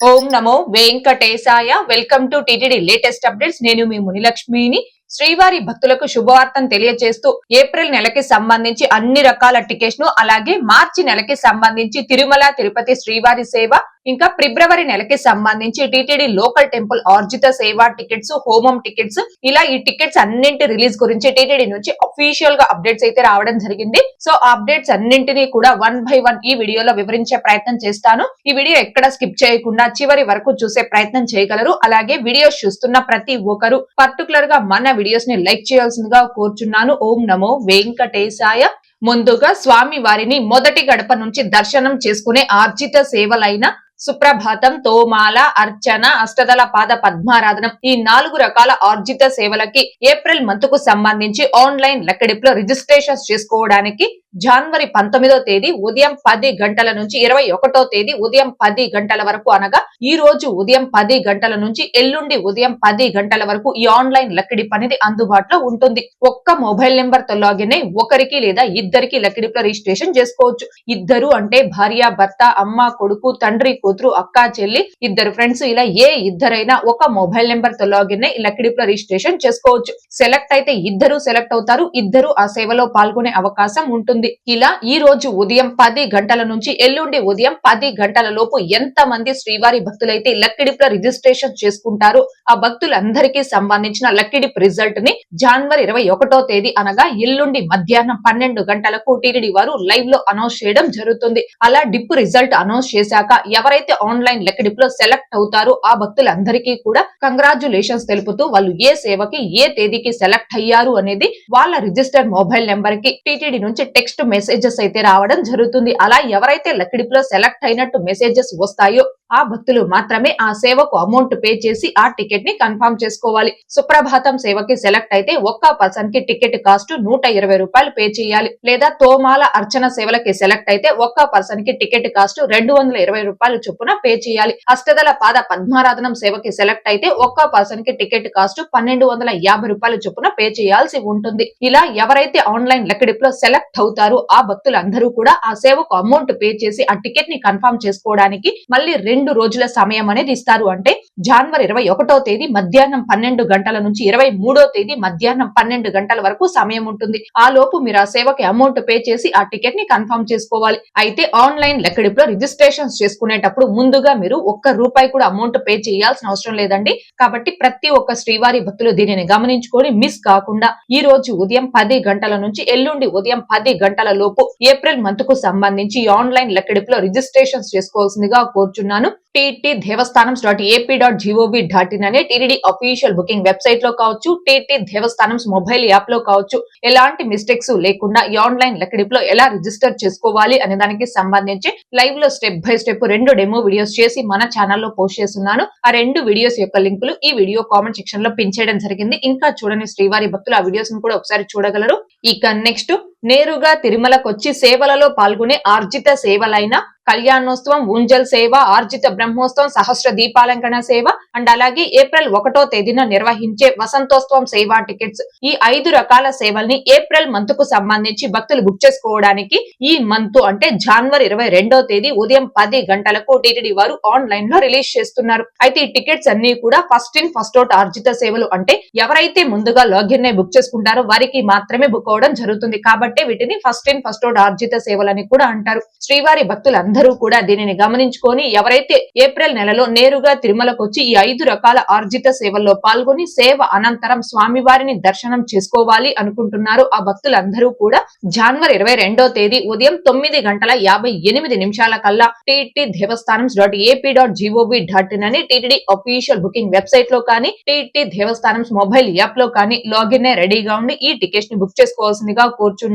ఓం నమో వెంకటేశాయ. Welcome to TTD latest updates. నేను మీ మునిలక్ష్మిని. శ్రీవారి భక్తులకు శుభవార్తను తెలియజేస్తూ ఏప్రిల్ నెలకి సంబంధించి అన్ని రకాల టికెట్స్ను అలాగే మార్చి నెలకి సంబంధించి తిరుమల తిరుపతి శ్రీవారి సేవ ఇంకా ఫిబ్రవరి నెలకి సంబంధించి టిటిడి లోకల్ టెంపుల్ ఆర్జిత సేవా టికెట్స్ హోమం టికెట్స్ ఇలా ఈ టికెట్స్ అన్నింటి రిలీజ్ గురించి టిటిడి నుంచి అఫీషియల్గా అప్డేట్స్ అయితే రావడం జరిగింది. సో అప్డేట్స్ అన్నింటినీ కూడా వన్ బై వన్ ఈ వీడియోలో వివరించే ప్రయత్నం చేస్తాను. ఈ వీడియో ఎక్కడ స్కిప్ చేయకుండా చివరి వరకు చూసే ప్రయత్నం చేయగలరు. అలాగే వీడియోస్ చూస్తున్న ప్రతి ఒక్కరు పర్టికులర్గా మన వీడియోస్ని లైక్ చేయాల్సిందిగా కోరుచున్నాను. ఓం నమో వెంకటేశాయ. ముందుగా స్వామి వారిని మొదటి గడప నుంచి దర్శనం చేసుకునే ఆర్జిత సేవలైన సుప్రభాతం తోమాల అర్చన అష్టదల పాద పద్మారాధనం ఈ నాలుగు రకాల ఆర్జిత సేవలకి ఏప్రిల్ మంత్కు సంబంధించి ఆన్లైన్ లెక్కడిపులో రిజిస్ట్రేషన్ చేసుకోవడానికి జనవరి పంతొమ్మిదో తేదీ ఉదయం పది గంటల నుంచి ఇరవై ఒకటో తేదీ ఉదయం పది గంటల వరకు అనగా ఈ రోజు ఉదయం పది గంటల నుంచి ఎల్లుండి ఉదయం పది గంటల వరకు ఈ ఆన్లైన్ లక్కిడిప్ అనేది అందుబాటులో ఉంటుంది. ఒక్క మొబైల్ నెంబర్తో లాగిన్ అయి ఒకరికి లేదా ఇద్దరికి లక్కిడిప్లో రిజిస్ట్రేషన్ చేసుకోవచ్చు. ఇద్దరు అంటే భార్య భర్త అమ్మ కొడుకు తండ్రి కూతురు అక్క చెల్లి ఇద్దరు ఫ్రెండ్స్ ఇలా ఏ ఇద్దరైనా ఒక మొబైల్ నెంబర్తో లాగిన్ అయి లక్కిడిప్లో రిజిస్ట్రేషన్ చేసుకోవచ్చు. సెలెక్ట్ అయితే ఇద్దరు సెలెక్ట్ అవుతారు. ఇద్దరు ఆ సేవలో పాల్గొనే అవకాశం ఉంటుంది. ఇలా ఈ రోజు ఉదయం పది గంటల నుంచి ఎల్లుండి ఉదయం పది గంటల లోపు ఎంత మంది శ్రీవారి భక్తులైతే లక్కిడిప్లో రిజిస్ట్రేషన్ చేసుకుంటారో? ఆ భక్తులందరికీ సంబంధించిన లక్కిడిప్ రిజల్ట్ని జనవరి ఇరవై ఒకటో తేదీ అనగా ఎల్లుండి మధ్యాహ్నం పన్నెండు గంటలకు టీడీడీ వారు లైవ్లో అనౌన్స్ చేయడం జరుగుతుంది. అలా డిప్ రిజల్ట్ అనౌన్స్ చేశాక ఎవరైతే ఆన్లైన్ లెక్కడిప్లో సెలెక్ట్ అవుతారో ఆ భక్తులందరికీ కూడా కంగ్రాచులేషన్స్ తెలుపుతూ వాళ్ళు ఏ సేవకి ఏ తేదీకి సెలెక్ట్ అయ్యారు అనేది వాళ్ళ రిజిస్టర్డ్ మొబైల్ నెంబర్కి టీటీడీ నుంచి టెక్స్ట్ మెసేజెస్ అయితే రావడం జరుగుతుంది. అలా ఎవరైతే లక్కిడిప్లో సెలెక్ట్ అయినట్టు మెసేజెస్ వస్తాయో ఆ భక్తులు మాత్రమే ఆ సేవకు అమౌంట్ పే చేసి ఆ టికెట్ని కన్ఫర్మ్ చేసుకోవాలి. సుప్రభాతం సేవకి సెలెక్ట్ అయితే ఒక్క పర్సన్కి టికెట్ కాస్ట్ నూట ఇరవై రూపాయలు పే చేయాలి. లేదా తోమాల అర్చన సేవలకి సెలెక్ట్ అయితే ఒక్క పర్సన్కి టికెట్ కాస్ట్ రెండు వందల ఇరవై రూపాయలు చొప్పున పే చేయాలి. అష్టదల పాద పద్మారాధనం సేవకి సెలెక్ట్ అయితే ఒక్క పర్సన్కి టికెట్ కాస్ట్ పన్నెండు వందల యాభై రూపాయలు చొప్పున పే చేయాల్సి ఉంటుంది. ఇలా ఎవరైతే ఆన్లైన్ లెక్కడిప్లో సెలెక్ట్ అవుతారో ఆ భక్తులందరూ కూడా ఆ సేవకు అమౌంట్ పే చేసి ఆ టికెట్ని కన్ఫర్మ్ చేసుకోవడానికి మళ్ళీ రెండు రోజుల సమయం అనేది ఇస్తారు అంటే జనవరి ఇరవై ఒకటో తేదీ మధ్యాహ్నం పన్నెండు గంటల నుంచి ఇరవై మూడో తేదీ మధ్యాహ్నం పన్నెండు గంటల వరకు సమయం ఉంటుంది. ఆ లోపు మీరు ఆ సేవకి అమౌంట్ పే చేసి ఆ టికెట్ని కన్ఫర్మ్ చేసుకోవాలి. అయితే ఆన్లైన్ లెక్కడిపులో రిజిస్ట్రేషన్ చేసుకునేటప్పుడు ముందుగా మీరు ఒక్క రూపాయి కూడా అమౌంట్ పే చేయాల్సిన అవసరం లేదండి. కాబట్టి ప్రతి ఒక్క శ్రీవారి భక్తులు దీనిని గమనించుకొని మిస్ కాకుండా ఈ రోజు ఉదయం పది గంటల నుంచి ఎల్లుండి ఉదయం పది గంటల లోపు ఏప్రిల్ మంత్కు సంబంధించి ఆన్లైన్ లెక్కడిపులో రిజిస్ట్రేషన్ చేసుకోవాల్సిందిగా కోరుచున్నాను. TT Devasthanam dot AP dot GOV dot in అనే టీటీడీ అఫీషియల్ బుకింగ్ వెబ్సైట్లో కావచ్చు టీటీ దేవస్థానం మొబైల్ యాప్లో కావచ్చు. ఎలాంటి మిస్టేక్స్ లేకుండా ఈ ఆన్లైన్ లెక్కడిప్లో ఎలా రిజిస్టర్ చేసుకోవాలి అనే దానికి సంబంధించి లైవ్లో స్టెప్ బై స్టెప్ రెండు డెమో వీడియోస్ చేసి మన ఛానల్లో పోస్ట్ చేస్తున్నాను. ఆ రెండు వీడియోస్ యొక్క లింకులు ఈ వీడియో కామెంట్ సెక్షన్లో పిన్ చేయడం జరిగింది. ఇంకా చూడని శ్రీవారి భక్తులు ఆ వీడియోస్ కూడా ఒకసారి చూడగలరు. ఇక నెక్స్ట్ నేరుగా తిరుమలకొచ్చి సేవలలో పాల్గొనే ఆర్జిత సేవలైన కళ్యాణోత్సవం ఊంజల్ సేవ ఆర్జిత బ్రహ్మోత్సవం సహస్ర దీపాలంకరణ సేవ అండ్ అలాగే ఏప్రిల్ ఒకటో తేదీన నిర్వహించే వసంతోత్సవం సేవ టికెట్స్. ఈ ఐదు రకాల సేవల్ని ఏప్రిల్ మంత్కు సంబంధించి భక్తులు బుక్ చేసుకోవడానికి ఈ మంత్ అంటే జనవరి ఇరవై రెండో తేదీ ఉదయం పది గంటలకు టిటిడి వారు ఆన్లైన్లో రిలీజ్ చేస్తున్నారు. అయితే ఈ టికెట్స్ అన్ని కూడా ఫస్ట్ ఇన్ ఫస్ట్ అవుట్ ఆర్జిత సేవలు అంటే ఎవరైతే ముందుగా లాగిన్ బుక్ చేసుకుంటారో వారికి మాత్రమే బుక్ అవడం జరుగుతుంది. కాబట్టి వీటిని ఫస్ట్ ఇన్ ఫస్ట్ అవుట్ ఆర్జిత సేవలని కూడా అంటారు. శ్రీవారి భక్తులు అందరూ కూడా దీనిని గమనించుకొని ఎవరైతే ఏప్రిల్ నెలలో నేరుగా తిరుమలకు వచ్చి ఈ ఐదు రకాల ఆర్జిత సేవల్లో పాల్గొని సేవ అనంతరం స్వామివారిని దర్శనం చేసుకోవాలి అనుకుంటున్నారు ఆ భక్తులందరూ కూడా జనవరి ఇరవై రెండో తేదీ ఉదయం తొమ్మిది గంటల యాభై ఎనిమిది నిమిషాల కల్లా TT Devasthanam dot AP dot GOV dot in అని టీటీడీ అఫీషియల్ బుకింగ్ వెబ్సైట్లో కానీ టీటీ దేవస్థానం మొబైల్ యాప్లో కానీ లాగిన్ రెడీగా ఉండి ఈ టికెట్స్ని బుక్ చేసుకోవాల్సిందిగా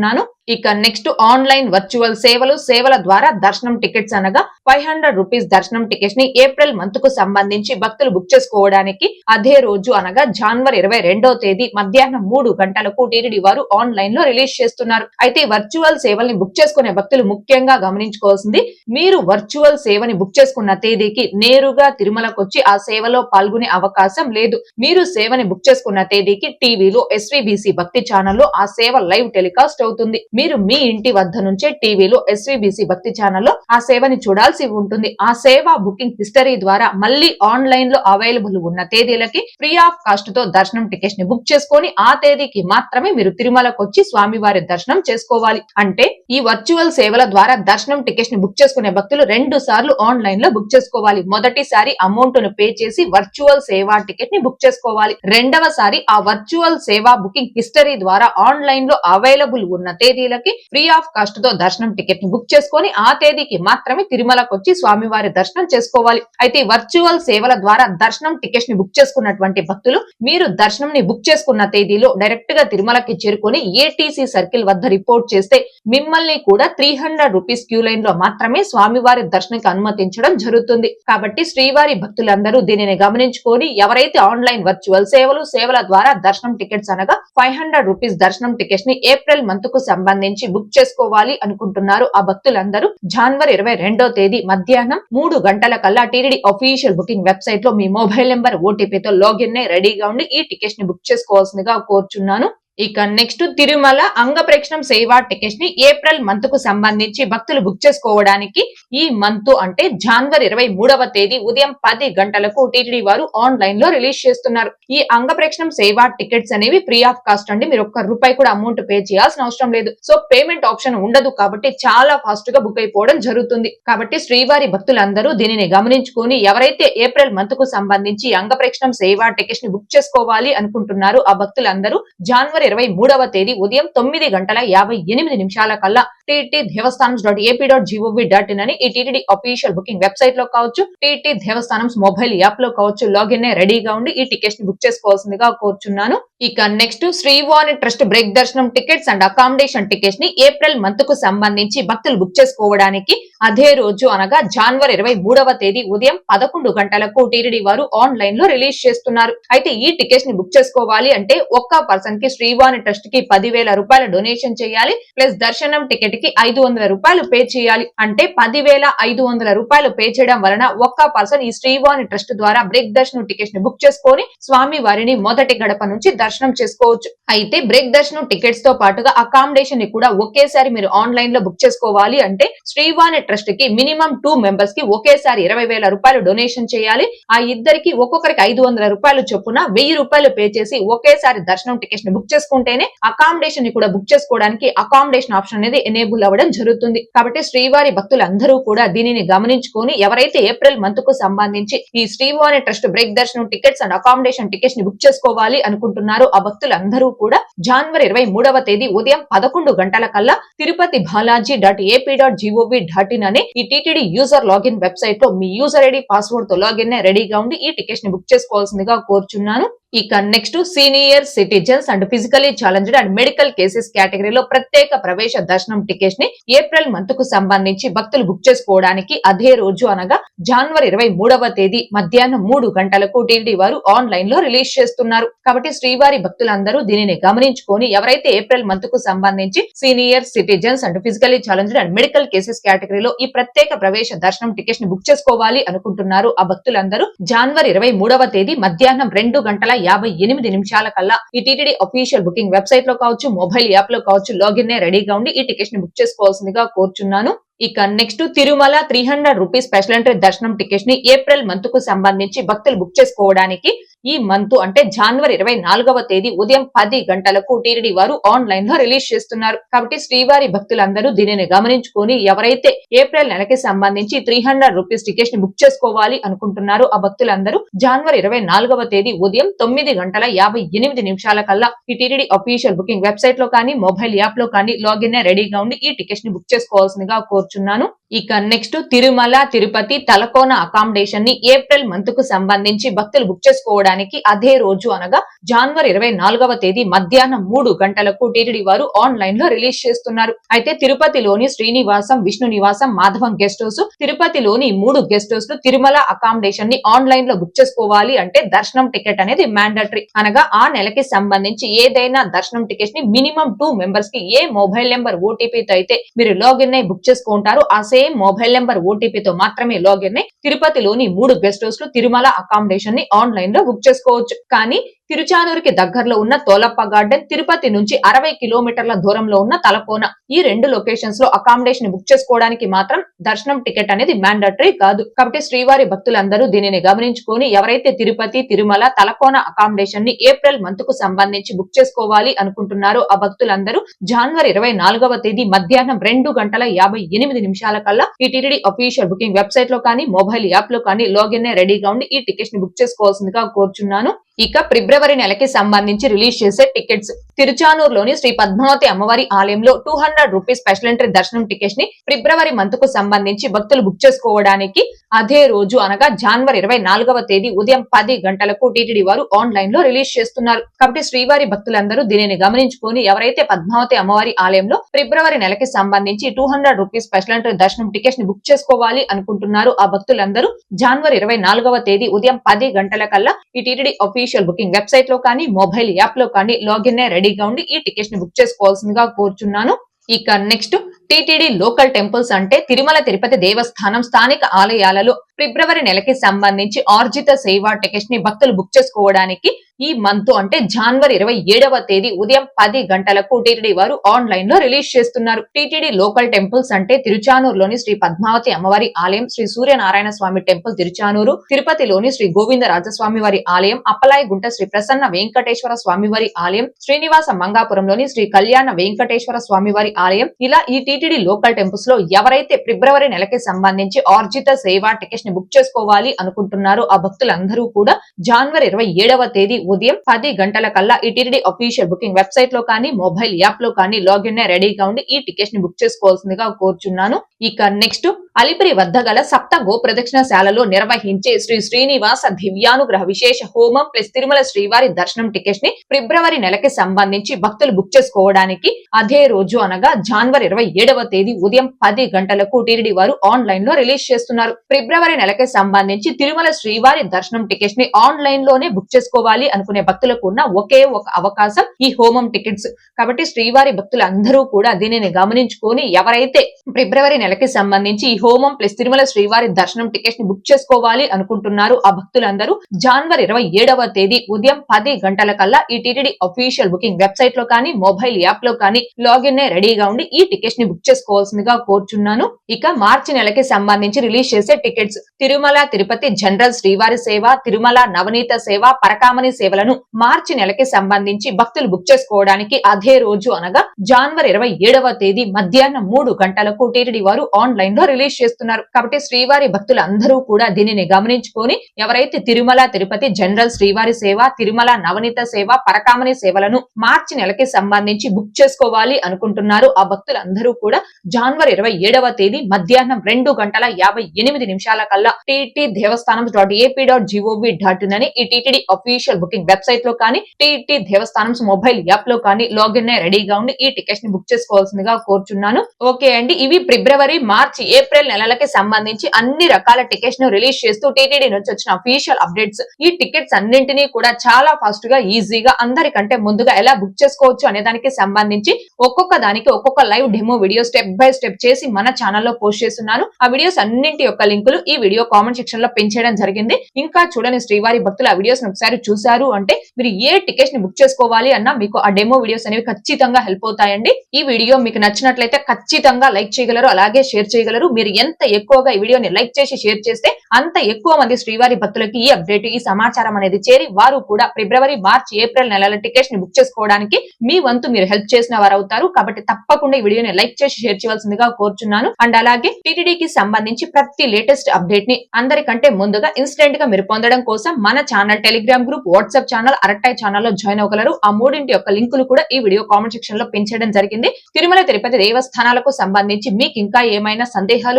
కోరుచున్నాను ఇక నెక్స్ట్ ఆన్లైన్ వర్చువల్ సేవలు సేవల ద్వారా దర్శనం టికెట్స్ అనగా ఫైవ్ హండ్రెడ్ రూపీస్ దర్శనం టికెట్స్ని ఏప్రిల్ మంత్కు సంబంధించి భక్తులు బుక్ చేసుకోవడానికి అదే రోజు అనగా జనవరి ఇరవై రెండో తేదీ మధ్యాహ్నం మూడు గంటలకు టీటీడీ వారు ఆన్లైన్లో రిలీజ్ చేస్తున్నారు. అయితే వర్చువల్ సేవల్ని బుక్ చేసుకునే భక్తులు ముఖ్యంగా గమనించుకోవాల్సింది మీరు వర్చువల్ సేవని బుక్ చేసుకున్న తేదీకి నేరుగా తిరుమలకు వచ్చి ఆ సేవలో పాల్గొనే అవకాశం లేదు. మీరు సేవని బుక్ చేసుకున్న తేదీకి టీవీలో ఎస్వీబీసీ భక్తి ఛానల్లో ఆ సేవ లైవ్ టెలికాస్ట్ అవుతుంది. మీరు మీ ఇంటి వద్ద నుంచే టీవీలో ఎస్వీబీసీ భక్తి ఛానల్లో ఆ సేవని చూడాల్సి ఉంటుంది. ఆ సేవ బుకింగ్ హిస్టరీ ద్వారా మళ్ళీ ఆన్లైన్లో అవైలబుల్ ఉన్న తేదీలకి ఫ్రీ ఆఫ్ కాస్ట్తో దర్శనం టికెట్స్ని బుక్ చేసుకొని ఆ తేదీకి మాత్రమే మీరు తిరుమలకు వచ్చి స్వామివారి దర్శనం చేసుకోవాలి. అంటే ఈ వర్చువల్ సేవల ద్వారా దర్శనం టికెట్స్ని బుక్ చేసుకునే భక్తులు రెండు సార్లు ఆన్లైన్లో బుక్ చేసుకోవాలి. మొదటిసారి అమౌంట్ను పే చేసి వర్చువల్ సేవా టికెట్ని బుక్ చేసుకోవాలి. రెండవసారి ఆ వర్చువల్ సేవా బుకింగ్ హిస్టరీ ద్వారా ఆన్లైన్లో అవైలబుల్ ఉన్న తేదీ తేదీలకి ఫ్రీ ఆఫ్ కాస్ట్తో దర్శనం టికెట్ని బుక్ చేసుకొని ఆ తేదీకి మాత్రమే తిరుమలకు వచ్చి స్వామివారి దర్శనం చేసుకోవాలి. అయితే వర్చువల్ సేవల ద్వారా దర్శనం టికెట్ని బుక్ చేసుకున్నటువంటి భక్తులు మీరు దర్శనం ని బుక్ చేసుకున్న తేదీలో డైరెక్ట్గా తిరుమలకి చేరుకొని ఏటీసీ సర్కిల్ వద్ద రిపోర్ట్ చేస్తే మిమ్మల్ని కూడా త్రీ హండ్రెడ్ రూపీస్ క్యూ లైన్లో మాత్రమే స్వామివారి దర్శనానికి అనుమతించడం జరుగుతుంది. కాబట్టి శ్రీవారి భక్తులందరూ దీనిని గమనించుకొని ఎవరైతే ఆన్లైన్ వర్చువల్ సేవలు సేవల ద్వారా దర్శనం టికెట్స్ అనగా ఫైవ్ హండ్రెడ్ రూపీస్ దర్శనం టికెట్స్ని ఏప్రిల్ మంత్కు సంబంధించి బుక్ చేసుకోవాలి అనుకుంటున్నారు ఆ భక్తులందరూ. జనవరి ఇరవై రెండో తేదీ మధ్యాహ్నం మూడు గంటల కల్లా టీడీ అఫీషియల్ బుకింగ్ వెబ్సైట్లో మీ మొబైల్ నెంబర్ ఓటీపీతో లాగిన్ అయి రెడీగా ఉండి ఈ టికెట్స్ని బుక్ చేసుకోవాల్సిందిగా కోరుచున్నాను. ఇక నెక్స్ట్ తిరుమల అంగప్రేక్షణం సేవా టికెట్స్ని ఏప్రిల్ మంత్కు సంబంధించి భక్తులు బుక్ చేసుకోవడానికి ఈ మంత్ అంటే జనవరి ఇరవై మూడవ తేదీ ఉదయం పది గంటలకు టీటీడీ వారు ఆన్లైన్లో రిలీజ్ చేస్తున్నారు. ఈ అంగప్రేక్షణం సేవా టికెట్స్ అనేవి ఫ్రీ ఆఫ్ కాస్ట్ అండి. మీరు ఒక్క రూపాయి కూడా అమౌంట్ పే చేయాల్సిన అవసరం లేదు. సో పేమెంట్ ఆప్షన్ ఉండదు కాబట్టి చాలా ఫాస్ట్గా బుక్ అయిపోవడం జరుగుతుంది. కాబట్టి శ్రీవారి భక్తులందరూ దీనిని గమనించుకొని ఎవరైతే ఏప్రిల్ మంత్కు సంబంధించి అంగప్రేక్షణం సేవా టికెట్స్ని బుక్ చేసుకోవాలి అనుకుంటున్నారు ఆ భక్తులందరూ జనవరి ఇరవై మూడవ తేదీ ఉదయం తొమ్మిది గంటల యాభై ఎనిమిది నిమిషాల కల్లా TT Devasthanam dot AP dot GOV dot in అని ఈ టీటీడీ అఫీషియల్ బుకింగ్ వెబ్సైట్లో కావచ్చు టీటీ దేవస్థానం మొబైల్ యాప్లో కావచ్చు లాగిన్ రెడీగా ఉండి ఈ టికెట్స్ని బుక్ చేసుకోవాల్సిందిగా కోరుచున్నాను. ఇక నెక్స్ట్ శ్రీవాణి ట్రస్ట్ బ్రేక్ దర్శనం టికెట్స్ అండ్ అకామిడేషన్ టికెట్స్ని ఏప్రిల్ మంత్కు సంబంధించి భక్తులు బుక్ చేసుకోవడానికి అదే రోజు అనగా జనవరి ఇరవై మూడవ తేదీ ఉదయం పదకొండు గంటలకు టీటీడీ వారు ఆన్లైన్లో రిలీజ్ చేస్తున్నారు. అయితే ఈ టికెట్స్ని బుక్ చేసుకోవాలి అంటే ఒక్క పర్సన్కి శ్రీవాణి ట్రస్ట్కి పదివేల రూపాయల డొనేషన్ చేయాలి ప్లస్ దర్శనం టికెట్ వ్యక్తికి ఐదు వందల రూపాయలు పే చేయాలి. అంటే పదివేల ఐదు వందల రూపాయలు పే చేయడం వలన ఒక్క పర్సన్ ఈ శ్రీవాణి ట్రస్ట్ ద్వారా బ్రేక్ దర్శనం టికెట్స్ని బుక్ చేసుకొని స్వామి వారిని మొదటి గడప నుంచి దర్శనం చేసుకోవచ్చు. అయితే బ్రేక్ దర్శనం టికెట్స్తో పాటుగా అకామిడేషన్ని కూడా ఒకేసారి మీరు ఆన్లైన్లో బుక్ చేసుకోవాలి అంటే శ్రీవాణి ట్రస్ట్కి మినిమం టూ మెంబర్స్కి ఒకేసారి ఇరవై వేల రూపాయలు డొనేషన్ చేయాలి. ఆ ఇద్దరికి ఒక్కొక్కరికి ఐదు వందల రూపాయలు చొప్పున వెయ్యి రూపాయలు పే చేసి ఒకేసారి దర్శనం టికెట్స్ని బుక్ చేసుకుంటేనే అకామిడేషన్ని కూడా బుక్ చేసుకోవడానికి అకామిడేషన్ ఆప్షన్ అనేది ఎనేబుల్ అవ్వడం జరుగుతుంది. కాబట్టి శ్రీవారి భక్తులందరూ కూడా దీనిని గమనించుకొని ఎవరైతే ఏప్రిల్ మంత్కు సంబంధించి ఈ శ్రీవారి ట్రస్ట్ బ్రేక్ దర్శనం టికెట్స్ అండ్ అకామిడేషన్ టికెట్స్ని బుక్ చేసుకోవాలి అనుకుంటున్నారు ఆ భక్తులందరూ కూడా జనవరి ఇరవై మూడవ తేదీ ఉదయం పదకొండు గంటల కల్లా Tirupati Balaji dot AP dot GOV dot in అనే ఈ టీటీడీ యూజర్ లాగిన్ వెబ్సైట్లో మీ యూజర్ ఐడి పాస్వర్డ్తో లాగిన్ రెడీగా ఉండి ఈ టికెట్స్ని బుక్ చేసుకోవాల్సిందిగా కోరుచున్నాను. ఇక next senior citizens and physically challenged and medical cases కేటగిరీలో ప్రత్యేక ప్రవేశ దర్శనం టికెట్స్ని ఏప్రిల్ మంత్కు సంబంధించి భక్తులు బుక్ చేసుకోవడానికి అదే రోజు అనగా జనవరి ఇరవై మూడవ తేదీ మధ్యాహ్నం మూడు గంటలకు టీడీ వారు ఆన్లైన్లో రిలీజ్ చేస్తున్నారు. కాబట్టి శ్రీవారి భక్తులందరూ దీనిని గమనించుకొని ఎవరైతే ఏప్రిల్ మంత్కు సంబంధించి senior citizens and physically challenged and medical cases కేటగిరీలో ఈ ప్రత్యేక ప్రవేశ దర్శనం టికెట్స్ని బుక్ చేసుకోవాలి అనుకుంటున్నారు. ఆ భక్తులందరూ జనవరి ఇరవై మూడవ తేదీ మధ్యాహ్నం రెండు గంటల యాభై ఎనిమిది నిమిషాల కల్లా ఈ టీటీడీ అఫీషియల్ బుకింగ్ వెబ్సైట్లో కావచ్చు మొబైల్ యాప్లో కావచ్చు లాగిన్ రెడీగా ఉండి ఈ టికెట్ని బుక్ చేసుకోవాల్సిందిగా కోరుచున్నాను. ఇక next Tirumala three hundred rupees special entry దర్శనం టికెట్స్ని ఏప్రిల్ మంత్కు సంబంధించి భక్తులు బుక్ చేసుకోవడానికి ఈ మంత్ అంటే జనవరి ఇరవై నాలుగవ తేదీ ఉదయం పది గంటలకు టీటీడీ వారు ఆన్లైన్లో రిలీజ్ చేస్తున్నారు. కాబట్టి శ్రీవారి భక్తులందరూ దీనిని గమనించుకొని ఎవరైతే ఏప్రిల్ నెలకి సంబంధించి త్రీ హండ్రెడ్ రూపీస్ టికెట్ని బుక్ చేసుకోవాలి అనుకుంటున్నారో ఆ భక్తులందరూ జనవరి ఇరవై నాలుగవ తేదీ ఉదయం తొమ్మిది గంటల యాభై ఎనిమిది నిమిషాల కల్లా ఈ టీటీడీ అఫీషియల్ బుకింగ్ వెబ్సైట్లో కానీ మొబైల్ యాప్లో కానీ లాగిన్ రెడీగా ఉండి ఈ టికెట్ని బుక్ చేసుకోవాల్సిందిగా కోరుచున్నాను. ఇక నెక్స్ట్ తిరుమల తిరుపతి తలకోన అకామిడేషన్ని ఏప్రిల్ మంత్కు సంబంధించి భక్తులు బుక్ చేసుకోవడానికి అదే రోజు అనగా జనవరి ఇరవై నాలుగవ తేదీ మధ్యాహ్నం మూడు గంటలకు టీటీడీ వారు ఆన్లైన్లో రిలీజ్ చేస్తున్నారు. అయితే తిరుపతిలోని శ్రీనివాసం విష్ణు నివాసం మాధవం గెస్ట్ హౌస్ తిరుపతిలోని మూడు గెస్ట్ హౌస్ తిరుమల అకామిడేషన్ని ఆన్లైన్లో బుక్ చేసుకోవాలి అంటే దర్శనం టికెట్ అనేది మ్యాండటరీ అనగా ఆ నెలకి సంబంధించి ఏదైనా దర్శనం టికెట్ని మినిమం టూ మెంబర్స్కి ఏ మొబైల్ నెంబర్ ఓటీపీతో అయితే మీరు లాగిన్ అయి బుక్ చేసుకుంటారు ఆ సేమ్ మొబైల్ నెంబర్ ఓటీపీతో మాత్రమే లాగిన్ అయి తిరుపతిలోని మూడు గెస్ట్ హౌస్లో తిరుమల అకామిడేషన్ని ఆన్లైన్లో బుక్ చేసుకోవచ్చు. కానీ తిరుచానూరుకి దగ్గరలో ఉన్న తోలప్ప గార్డెన్ తిరుపతి నుంచి అరవై కిలోమీటర్ల దూరంలో ఉన్న తలకోన. ఈ రెండు లొకేషన్స్లో అకామిడేషన్ బుక్ చేసుకోవడానికి మాత్రం దర్శనం టికెట్ అనేది మ్యాండటరీ కాదు. కాబట్టి శ్రీవారి భక్తులందరూ దీనిని గమనించుకొని ఎవరైతే తిరుపతి తిరుమల తలకోన అకామిడేషన్ని ఏప్రిల్ మంత్కు సంబంధించి బుక్ చేసుకోవాలి అనుకుంటున్నారో ఆ భక్తులందరూ జనవరి ఇరవై నాలుగవ తేదీ మధ్యాహ్నం రెండు గంటల యాభై ఎనిమిది నిమిషాల కల్లా ఈ టీటీడీ అఫీషియల్ బుకింగ్ వెబ్సైట్లో కానీ మొబైల్ యాప్లో కానీ లాగిన్ రెడీగా ఉండి ఈ టికెట్ని బుక్ చేసుకోవాల్సిందిగా కోరుచున్నాను. ఇక ఫిబ్రవరి నెలకి సంబంధించి రిలీజ్ చేసే టికెట్స్. తిరుచానూరులోని శ్రీ పద్మావతి అమ్మవారి ఆలయంలో two hundred rupees special entry దర్శనం టికెట్స్ని ఫిబ్రవరి మంత్కు సంబంధించి భక్తులు బుక్ చేసుకోవడానికి అదే రోజు అనగా జనవరి ఇరవై నాలుగవ తేదీ ఉదయం పది గంటలకు టీటీడీ వారు ఆన్లైన్లో రిలీజ్ చేస్తున్నారు. కాబట్టి శ్రీవారి భక్తులందరూ దీనిని గమనించుకొని ఎవరైతే పద్మావతి అమ్మవారి ఆలయంలో ఫిబ్రవరి నెలకి సంబంధించి two hundred rupees special entry దర్శనం టికెట్స్ని బుక్ చేసుకోవాలి అనుకుంటున్నారు ఆ భక్తులందరూ జనవరి ఇరవై నాలుగవ తేదీ ఉదయం పది గంటల కల్లా ఈ టీటీడీ అఫీషియల్ బుకింగ్ వెబ్సైట్లో కానీ మొబైల్ యాప్లో కానీ లాగిన్ రెడీగా ఉండి ఈ టికెట్స్ని బుక్ చేసుకోవాల్సిందిగా కోరుచున్నాను. ఇక నెక్స్ట్ టిటిడి లోకల్ టెంపుల్స్ అంటే తిరుమల తిరుపతి దేవస్థానం స్థానిక ఆలయాలలో ఫిబ్రవరి నెలకి సంబంధించి ఆర్జిత సేవా టికెట్స్ని భక్తులు బుక్ చేసుకోవడానికి ఈ మంత్ అంటే జనవరి ఇరవై ఏడవ తేదీ ఉదయం పది గంటలకు టీటీడీ వారు ఆన్లైన్లో రిలీజ్ చేస్తున్నారు. టీటీడీ లోకల్ టెంపుల్స్ అంటే తిరుచానూరులోని శ్రీ పద్మావతి అమ్మవారి ఆలయం శ్రీ సూర్యనారాయణ స్వామి టెంపుల్ తిరుచానూరు తిరుపతిలోని శ్రీ గోవింద రాజస్వామి వారి ఆలయం అప్పలాయి గుంట శ్రీ ప్రసన్న వెంకటేశ్వర స్వామి వారి ఆలయం శ్రీనివాస మంగాపురంలోని శ్రీ కళ్యాణ వెంకటేశ్వర స్వామి వారి ఆలయం. ఇలా ఈ టీటీడీ లోకల్ టెంపుల్స్లో ఎవరైతే ఫిబ్రవరి నెలకి సంబంధించి ఆర్జిత సేవా టికెట్స్ని బుక్ చేసుకోవాలి అనుకుంటున్నారో ఆ భక్తులందరూ కూడా జనవరి ఇరవై ఏడవ తేదీ ఉదయం పది గంటల కల్లా ఈ టీటీడీ అఫీషియల్ బుకింగ్ వెబ్సైట్లో కానీ మొబైల్ యాప్లో కానీ లాగిన్ రెడీగా ఉండి ఈ టికెట్స్ని బుక్ చేసుకోవాల్సిందిగా కోరుచున్నాను. ఇక నెక్స్ట్ అలిపిరి వద్ద గల సప్త గో ప్రదక్షిణశాలలో నిర్వహించే శ్రీ శ్రీనివాస దివ్యానుగ్రహ విశేష హోమం ప్లస్ తిరుమల శ్రీవారి దర్శనం టికెట్స్ని ఫిబ్రవరి నెలకి సంబంధించి భక్తులు బుక్ చేసుకోవడానికి అదే రోజు అనగా జాన్వరి ఇరవై ఏడవ తేదీ ఉదయం పది గంటలకు టీటీడీ వారు ఆన్లైన్లో రిలీజ్ చేస్తున్నారు. ఫిబ్రవరి నెలకి సంబంధించి తిరుమల శ్రీవారి దర్శనం టికెట్స్ని ఆన్లైన్లోనే బుక్ చేసుకోవాలి అనుకునే భక్తులకు ఉన్న ఒకే ఒక అవకాశం ఈ హోమం టికెట్స్. కాబట్టి శ్రీవారి భక్తులు అందరూ కూడా దీనిని గమనించుకొని ఎవరైతే ఫిబ్రవరి నెలకి సంబంధించి ఈ హోమం ప్లస్ తిరుమల శ్రీవారి దర్శనం టికెట్స్ని బుక్ చేసుకోవాలి అనుకుంటున్నారు ఆ భక్తులందరూ. జనవరి ఇరవై ఏడవ తేదీ ఉదయం పది గంటల కల్లా ఈ టీటీడీ అఫీషియల్ బుకింగ్ వెబ్సైట్లో కానీ మొబైల్ యాప్లో కానీ లాగిన్ రెడీగా ఉండి ఈ టికెట్స్ని బుక్ చేసుకోవాల్సిందిగా కోరుచున్నాను. ఇక మార్చి నెలకి సంబంధించి రిలీజ్ చేసే టికెట్స్ తిరుమల తిరుపతి జనరల్ శ్రీవారి సేవ తిరుమల నవనీత సేవ పరకామణి సేవలను మార్చి నెలకి సంబంధించి భక్తులు బుక్ చేసుకోవడానికి అదే రోజు అనగా జనవరి ఇరవై ఏడవ తేదీ మధ్యాహ్నం మూడు గంటలకు టీటీడీ వారు ఆన్లైన్లో రిలీజ్ చేస్తున్నారు. కాబట్టి శ్రీవారి భక్తులు అందరూ కూడా దీనిని గమనించుకొని ఎవరైతే తిరుమల తిరుపతి జనరల్ శ్రీవారి సేవ తిరుమల నవనీత సేవ పరకామణి సేవలను మార్చి నెలకి సంబంధించి బుక్ చేసుకోవాలి అనుకుంటున్నారు. ఆ భక్తులందరూ కూడా జనవరి ఇరవై ఏడవ తేదీ మధ్యాహ్నం రెండు గంటల యాభై ఎనిమిది నిమిషాల కల్లా TT Devasthanam dot AP dot gov dot in అని ఈ టీటీడీ అఫీషియల్ బుకింగ్ వెబ్సైట్లో కానీ టీటీ దేవస్థానం మొబైల్ యాప్లో కానీ లాగిన్ రెడీగా ఉండి ఈ టికెట్స్ని బుక్ చేసుకోవాల్సిందిగా కోరుచున్నాను. ఓకే అండి. ఇవి ఫిబ్రవరి మార్చి ఏప్రిల్ నెలలకి సంబంధించి అన్ని రకాల టికెట్స్ను రిలీజ్ చేస్తూ టీటీడీ నుంచి వచ్చిన అఫీషియల్ అప్డేట్స్ ఈ టికెట్స్ అన్నింటినీ కూడా చాలా ఫాస్ట్గా ఈజీగా అందరికంటే ముందుగా ఎలా బుక్ చేసుకోవచ్చు అనే దానికి సంబంధించి ఒక్కొక్క దానికి ఒక్కొక్క live demo video step by step చేసి మన ఛానల్లో పోస్ట్ చేస్తున్నాను. ఆ వీడియోస్ అన్నింటి యొక్క లింకులు ఈ వీడియో కామెంట్ సెక్షన్లో పెంచేయడం జరిగింది. ఇంకా చూడని శ్రీవారి భక్తులు ఆ వీడియోస్ ఒకసారి చూసారు అంటే మీరు ఏ టికెట్స్ని బుక్ చేసుకోవాలి అన్నా మీకు ఆ డెమో వీడియోస్ అనేవి ఖచ్చితంగా హెల్ప్ అవుతాయండి. ఈ వీడియో మీకు నచ్చినట్లయితే ఖచ్చితంగా లైక్ చేయగలరు అలాగే షేర్ చేయగలరు. మీరు ఎంత ఎక్కువగా ఈ వీడియోని లైక్ చేసి షేర్ చేస్తే అంత ఎక్కువ మంది శ్రీవారి భక్తులకి ఈ అప్డేట్ ఈ సమాచారం అనేది చేరి వారు కూడా ఫిబ్రవరి మార్చి ఏప్రిల్ నెలల టికెట్స్ని బుక్ చేసుకోవడానికి మీ వంతు మీరు హెల్ప్ చేసిన వారు అవుతారు కాబట్టి తప్పకుండా ఈ వీడియోని లైక్ చేసి షేర్ చేయవలసిందిగా కోరుచున్నాను. అండ్ అలాగే టీటీడీకి సంబంధించి ప్రతి లేటెస్ట్ అప్డేట్ని అందరికంటే ముందుగా ఇన్స్టెంట్గా మీరు పొందడం కోసం మన channel Telegram group WhatsApp channel Arattai ఛానల్లో జాయిన్ అవ్వగలరు. ఆ మూడింటి యొక్క లింకులు కూడా ఈ వీడియో కామెంట్ సెక్షన్లో పెంచడం జరిగింది. తిరుమల తిరుపతి దేవస్థానాలకు సంబంధించి మీకు ఇంకా ఏమైనా సందేహాలు